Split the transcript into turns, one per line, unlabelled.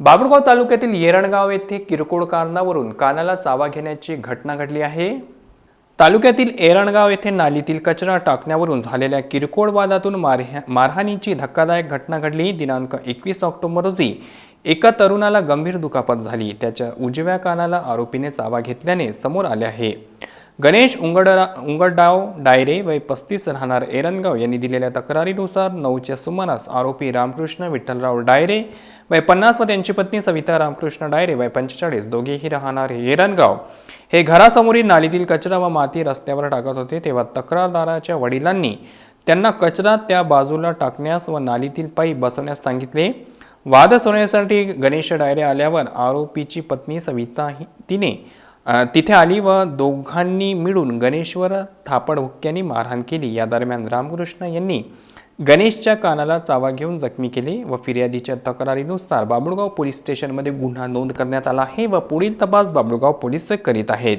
बाबुळगाव तालुक्यातील येरणगाव येथे किरकोळ कारणावरून कानाला चावा घेण्याची घटना घडली आहे. तालुक्यातील एरणगाव येथे नालीतील कचरा टाकण्यावरून झालेल्या किरकोळ वादातून मारह्या मारहाणीची धक्कादायक घटना घडली. दिनांक एकवीस ऑक्टोबर रोजी एका तरुणाला गंभीर दुखापत झाली. त्याच्या उजव्या कानाला आरोपीने चावा घेतल्याने समोर आले आहे. गणेश उंगडरा उंगडडाव डायरे वय पस्तीस राहणार एरनगाव यांनी दिलेल्या तक्रारीनुसार नऊच्या सुमारास आरोपी रामकृष्ण विठ्ठलराव डायरे वय पन्नास व त्यांची पत्नी सविता रामकृष्ण डायरे वय पंचेचाळीस दोघेही राहणार एरनगाव हे घरासमोरील नालीतील कचरा व माती रस्त्यावर टाकत होते तेव्हा तक्रारदाराच्या वडिलांनी त्यांना कचरा त्या बाजूला टाकण्यास व नालीतील पाईप बसवण्यास सांगितले. वाद सोडण्यासाठी गणेश डायरे आल्यावर आरोपीची पत्नी सविता तिने तिथे आली व दोघांनी मिळून गणेशवर थापड हुक्क्यांनी मारहाण केली. या दरम्यान रामकृष्ण यांनी गणेशच्या कानाला चावा घेऊन जखमी केले व फिर्यादीच्या तक्रारीनुसार बाबुळगाव पोलीस स्टेशनमध्ये गुन्हा नोंद करण्यात आला आहे व पुढील तपास बाबुळगाव पोलीस करीत आहेत.